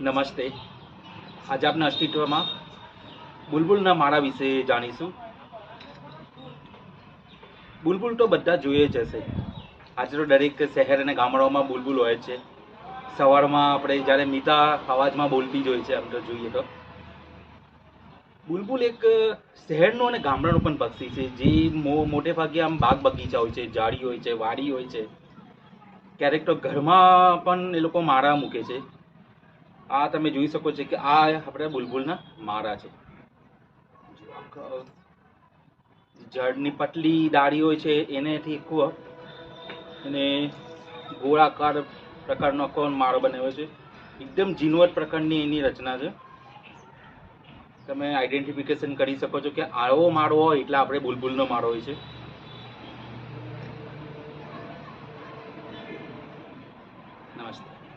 નમસ્તે. આજે આપના અસ્તિત્વમાં બુલબુલના માળા વિશે જાણીશું. બુલબુલ તો બધા જોઈએ જ હશે. આજે તો દરેક શહેર અને ગામડાઓમાં બુલબુલ હોય છે. સવારમાં આપણે જ્યારે મીઠા અવાજમાં બોલતી જ હોય છે, આમ તો જોઈએ તો. બુલબુલ એક શહેરનું અને ગામડાનું પણ પક્ષી છે. જે મોટે ભાગે આમ બાગ બગીચા હોય છે, ઝાડી હોય છે, વાડી હોય છે. ક્યારેક તો ઘરમાં પણ એ લોકો માળા મૂકે છે. આ તમે જોઈ શકો છો કે આ આપણે બુલબુલના માળા છે. ઝાડની પટલી ડાળી હોય છે, એનેથી કૂવો. અને ગોળાકાર પ્રકારનો કોણ માળો બનાવ્યો છે. એકદમ જીનવટ પ્રકારની એની રચના છે. તમે આઈડેન્ટિફિકેશન કરી શકો છો કે આવો માળો હોય એટલે આપણે બુલબુલનો માળો હોય છે. નમસ્તે.